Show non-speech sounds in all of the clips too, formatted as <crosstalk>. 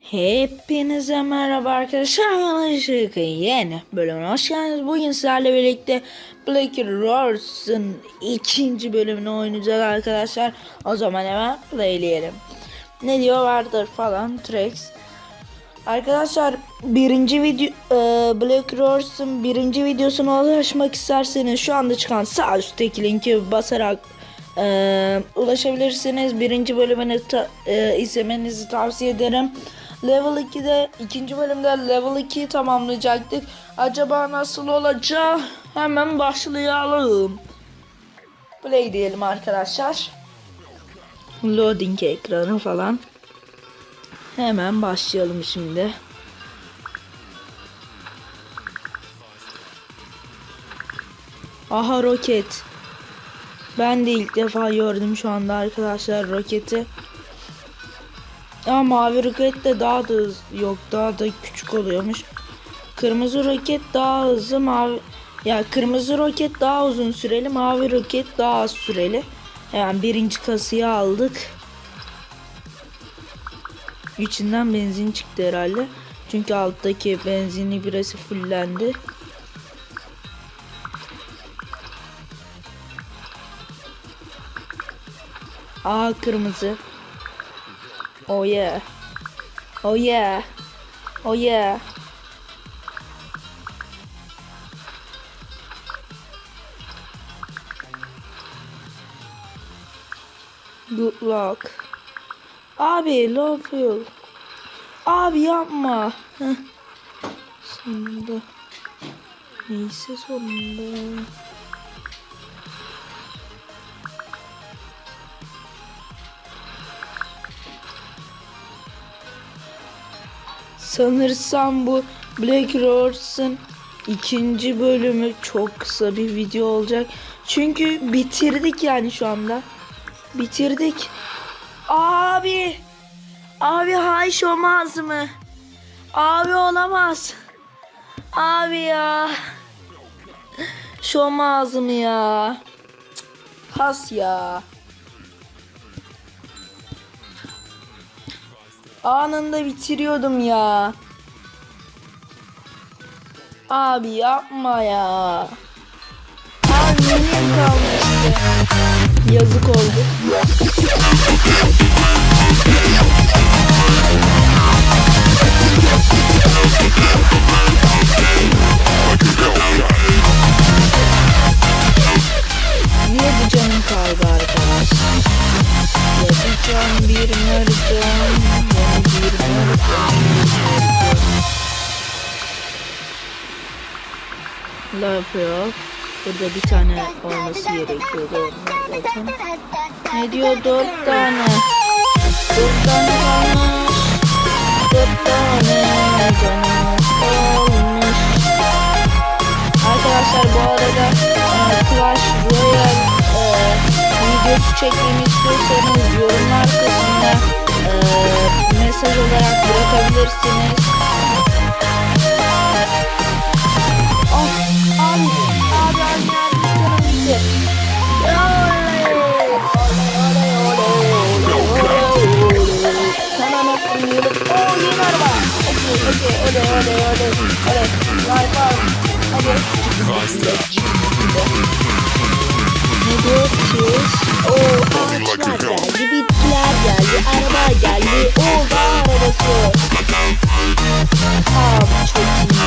Hepinize merhaba arkadaşlar. Yanlışlık yeni bölümüne hoş geldiniz. Bugün sizlerle birlikte Black Roars'ın ikinci bölümünü oynayacağız arkadaşlar. O zaman hemen playleyelim. Ne diyor vardır falan Trex. Arkadaşlar birinci video e, Black Roars'ın birinci videosuna ulaşmak isterseniz şu anda çıkan sağ üstteki linki basarak e, ulaşabilirsiniz. Birinci bölümünü ta, e, izlemenizi tavsiye ederim. Level 2'de ikinci bölümde level 2'yi tamamlayacaktık. Acaba nasıl olacak? Hemen başlayalım. Play diyelim arkadaşlar. Loading ekranı falan. Hemen başlayalım şimdi. Aha roket. Ben de ilk defa gördüm şu anda arkadaşlar roketi. Ama mavi roket de daha da hızlı yok daha da küçük oluyormuş. Kırmızı roket daha hızlı mavi ya kırmızı roket daha uzun süreli mavi roket daha az süreli. Yani birinci kasayı aldık. İçinden benzin çıktı herhalde. Çünkü alttaki benzini birası fullendi. Aa kırmızı. Oh yeah. Oh yeah. Oh yeah. Good luck. Abi low fuel. Abi yapma. Heh. Sonunda. Neyse sonunda. Sanırsam bu Black Roars'ın ikinci bölümü çok kısa bir video olacak. Çünkü bitirdik yani şu anda. Bitirdik. Abi. Abi hayş olmaz mı? Abi olamaz. Abi ya. Şu olmaz mı ya? Has ya. Anında bitiriyordum ya. Abi yapma ya. Abi yeni kalmıştı. Yazık oldu. Burada bir tane olması gerekiyordu zaten. Ne diyor? Dört tane. Dört tane kalmış. Dört tane canım olmuş. Arkadaşlar bu arada e, Clash Royale e, videosu çekmemi istiyorsanız yorumlar kısmına e, mesaj olarak bırakabilirsiniz. Oley, oley, oley, oley. Like var. Hadi. Araba geldi. Oo, dağ arabası. Abi çok iyi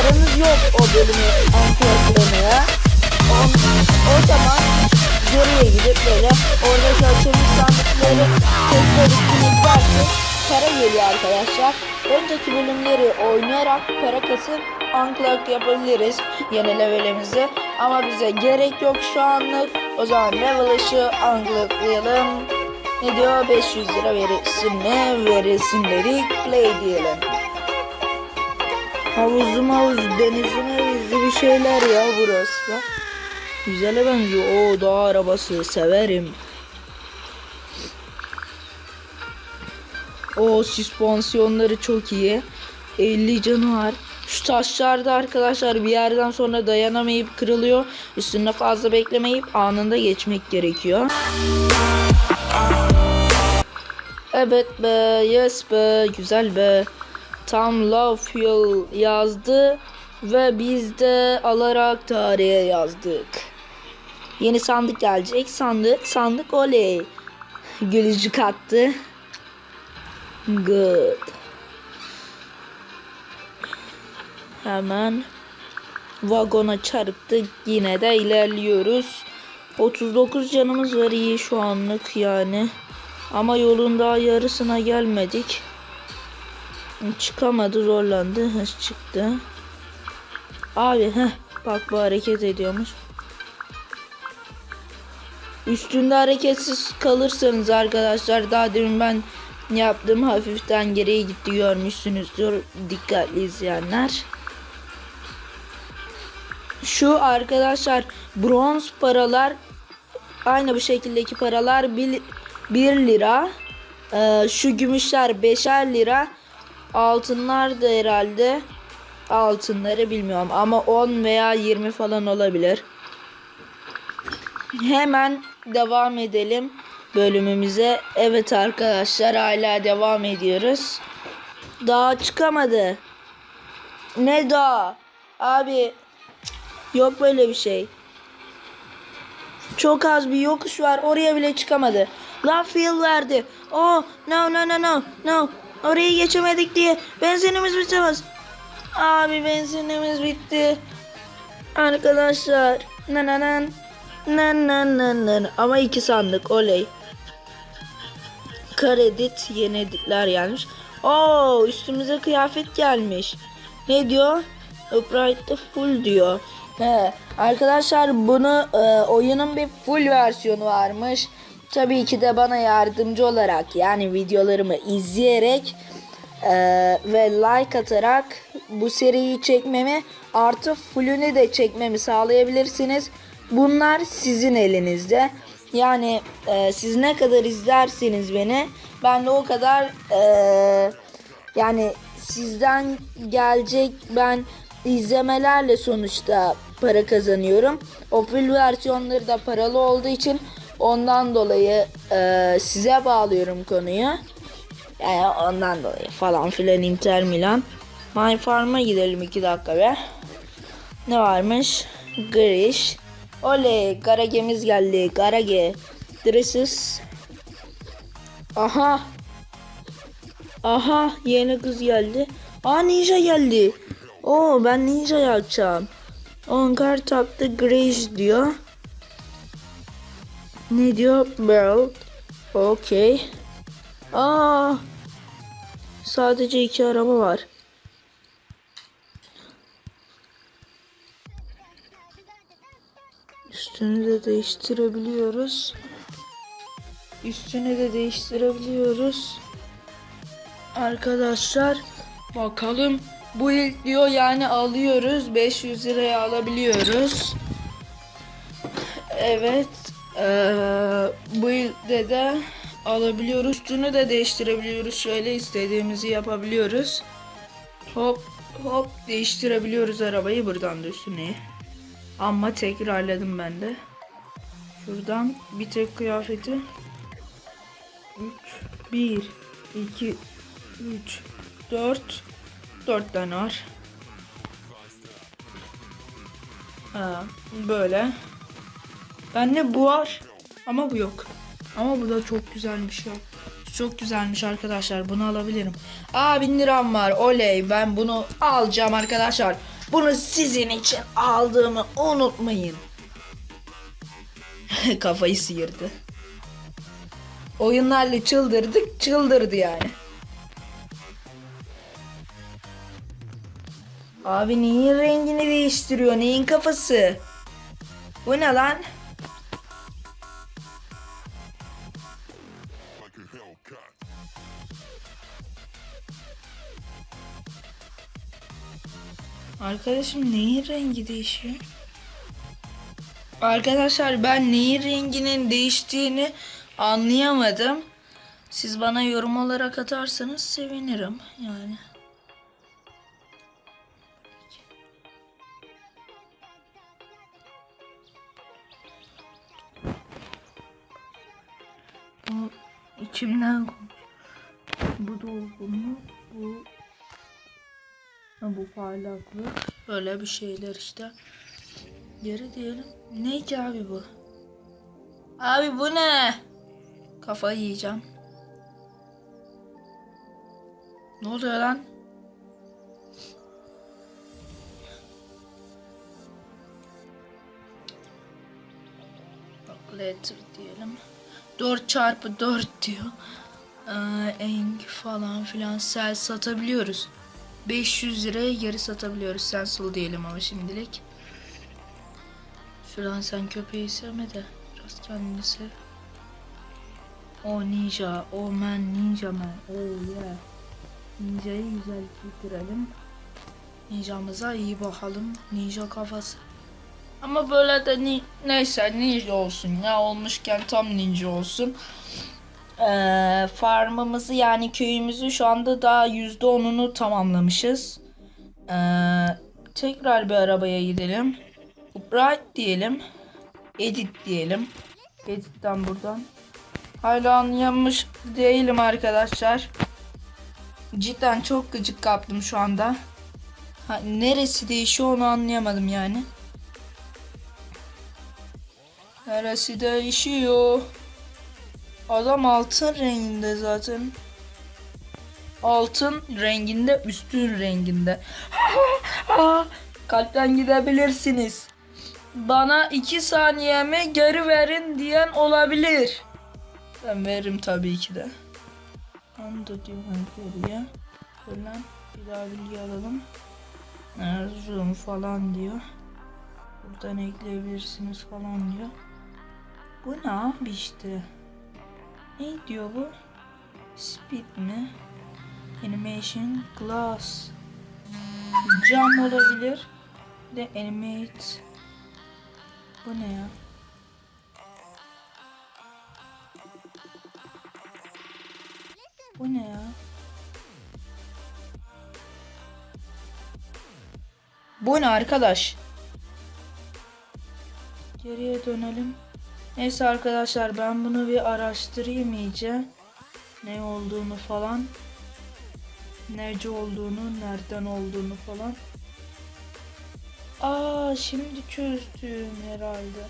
Paranız yok o bölümü anklatlamaya. O, o zaman geriye gidip böyle oradaki açılmış sandıkları tekrar üstüne gidersek para geliyor arkadaşlar. Önceki bölümleri oynayarak para kasıp unlock yapabiliriz yeni levelimizi. Ama bize gerek yok şu anlık. O zaman level ışığı unlocklayalım. Ne diyor? 500 lira verirsin ne verirsin dedik. Play diyelim. Havuzlu mavuz denizli mevizli bir şeyler ya burası da. Güzele benziyor. O dağ arabası severim. O süspansiyonları çok iyi. 50 canı var. Şu taşlar da arkadaşlar bir yerden sonra dayanamayıp kırılıyor. Üstünde fazla beklemeyip anında geçmek gerekiyor. Evet be, yes be, güzel be. Tam Love Fuel yazdı ve biz de alarak tarihe yazdık. Yeni sandık gelecek. Sandık, sandık oley. Gülücük attı. Good. Hemen vagona çarptık. Yine de ilerliyoruz. 39 canımız var iyi şu anlık yani. Ama yolun daha yarısına gelmedik. Çıkamadı zorlandı. Hız çıktı. Abi heh, bak bu hareket ediyormuş. Üstünde hareketsiz kalırsanız arkadaşlar daha demin ben yaptım hafiften geriye gitti görmüşsünüzdür dikkatli izleyenler. Şu arkadaşlar bronz paralar aynı bu şekildeki paralar 1, lira. Ee, şu gümüşler 5'er lira. Altınlar da herhalde altınları bilmiyorum ama 10 veya 20 falan olabilir. Hemen devam edelim bölümümüze. Evet arkadaşlar hala devam ediyoruz. Daha çıkamadı. Ne daha? Abi yok böyle bir şey. Çok az bir yokuş var. Oraya bile çıkamadı. Lan feel verdi. Oh no no no no no. Orayı geçemedik diye benzinimiz bitemez. Abi benzinimiz bitti. Arkadaşlar. Nananan. Nan nan nan. Ama iki sandık oley. Kredit yeni editler gelmiş. Oo üstümüze kıyafet gelmiş. Ne diyor? Upright'ta full diyor. He, arkadaşlar bunu e, oyunun bir full versiyonu varmış. Tabii ki de bana yardımcı olarak yani videolarımı izleyerek e, ve like atarak bu seriyi çekmemi artı fullünü de çekmemi sağlayabilirsiniz. Bunlar sizin elinizde. Yani e, siz ne kadar izlerseniz beni ben de o kadar e, yani sizden gelecek ben izlemelerle sonuçta para kazanıyorum. O full versiyonları da paralı olduğu için ondan dolayı e, size bağlıyorum konuyu. Yani ondan dolayı falan filan Inter Milan. My Farm'a gidelim iki dakika be. Ne varmış? Grish. Oley Garage'miz geldi. Garage. Dresses. Aha. Aha yeni kız geldi. Aa ninja geldi. Oo ben ninja yapacağım. Onkar taktı Grace diyor. Ne diyor? Belt. Okey. Aa. Sadece iki araba var. Üstünü de değiştirebiliyoruz. Üstünü de değiştirebiliyoruz. Arkadaşlar bakalım bu ilk diyor yani alıyoruz 500 liraya alabiliyoruz. Evet eee, bu ilkte de alabiliyoruz. Üstünü de değiştirebiliyoruz. Şöyle istediğimizi yapabiliyoruz. Hop hop değiştirebiliyoruz arabayı buradan da üstüne. Ama tekrarladım ben de. Şuradan bir tek kıyafeti 3 1 2 3 4 4 tane var. Ha, böyle. Bende bu var ama bu yok. Ama bu da çok güzelmiş ya. Çok güzelmiş arkadaşlar. Bunu alabilirim. Aa 1000 liram var. Oley. Ben bunu alacağım arkadaşlar. Bunu sizin için aldığımı unutmayın. <laughs> Kafayı sıyırdı. Oyunlarla çıldırdık. Çıldırdı yani. Abi neyin rengini değiştiriyor? Neyin kafası? Bu ne lan? Arkadaşım neyin rengi değişiyor? Arkadaşlar ben neyin renginin değiştiğini anlayamadım. Siz bana yorum olarak atarsanız sevinirim yani. Bu içimden. Bu dolgunluk, bu bu parlaklık. Öyle bir şeyler işte. Geri diyelim. Ne ki abi bu? Abi bu ne? Kafayı yiyeceğim. Ne oluyor lan? Bak letter diyelim. 4 çarpı 4 diyor. Ee, eng falan filan sel satabiliyoruz. 500 liraya geri satabiliyoruz. Stencil diyelim ama şimdilik. Şuradan sen köpeği sevme de biraz kendini. O ninja, o man ninja man. Oh yeah. Ninja'yı güzel giydirelim. Ninjamıza iyi bakalım. Ninja kafası. Ama böyle de ni neyse ninja olsun ya olmuşken tam ninja olsun. Ee, farmımızı yani köyümüzü şu anda daha yüzde onunu tamamlamışız. Ee, tekrar bir arabaya gidelim. Upright diyelim. Edit diyelim. Edit'ten buradan. Hala anlayamış değilim arkadaşlar. Cidden çok gıcık kaptım şu anda. Ha, neresi değişiyor onu anlayamadım yani. Neresi değişiyor? Adam altın renginde zaten. Altın renginde, üstün renginde. <laughs> Kalpten gidebilirsiniz. Bana iki saniyemi geri verin diyen olabilir. Ben veririm tabii ki de. Onu da diyorum geriye. Falan bir daha bilgi alalım. Erzurum falan diyor. Buradan ekleyebilirsiniz falan diyor. Bu ne abi işte? Ne diyor bu? Speed mi? Animation glass. Cam olabilir. Bir de animate. Bu ne ya? Bu ne ya? Bu ne arkadaş? Geriye dönelim. Neyse arkadaşlar ben bunu bir araştırayım iyice. Ne olduğunu falan. Nece olduğunu, nereden olduğunu falan. Aa şimdi çözdüm herhalde.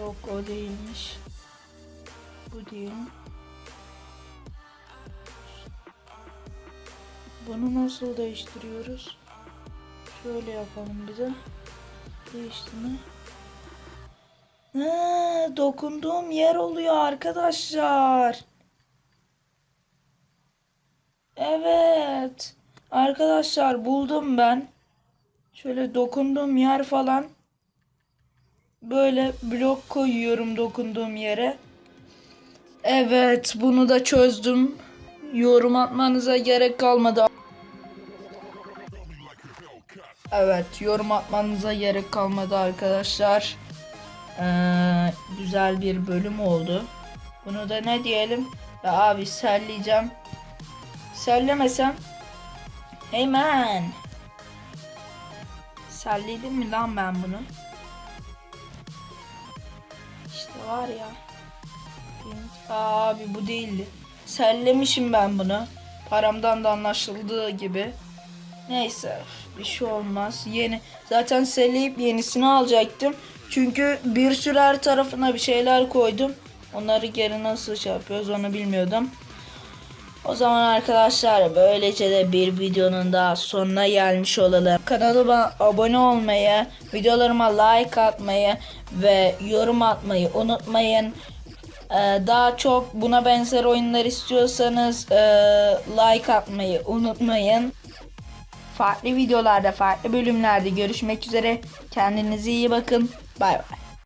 Yok o değilmiş. Bu değil. Bunu nasıl değiştiriyoruz? Şöyle yapalım bir de. Değişti mi? Ha, dokunduğum yer oluyor arkadaşlar. Evet. Arkadaşlar buldum ben. Şöyle dokunduğum yer falan. Böyle blok koyuyorum dokunduğum yere. Evet bunu da çözdüm. Yorum atmanıza gerek kalmadı. Evet yorum atmanıza gerek kalmadı arkadaşlar. Ee, güzel bir bölüm oldu. Bunu da ne diyelim? Ya abi selleyeceğim. Sellemesem. Hey man. Selledim mi lan ben bunu? İşte var ya. Abi bu değildi. Sellemişim ben bunu. Paramdan da anlaşıldığı gibi. Neyse bir şey olmaz. Yeni zaten selleyip yenisini alacaktım. Çünkü bir sürü her tarafına bir şeyler koydum. Onları geri nasıl şey yapıyoruz onu bilmiyordum. O zaman arkadaşlar böylece de bir videonun daha sonuna gelmiş olalım. Kanalıma abone olmayı, videolarıma like atmayı ve yorum atmayı unutmayın. Ee, daha çok buna benzer oyunlar istiyorsanız e, like atmayı unutmayın. Farklı videolarda, farklı bölümlerde görüşmek üzere. Kendinize iyi bakın. Bye bye.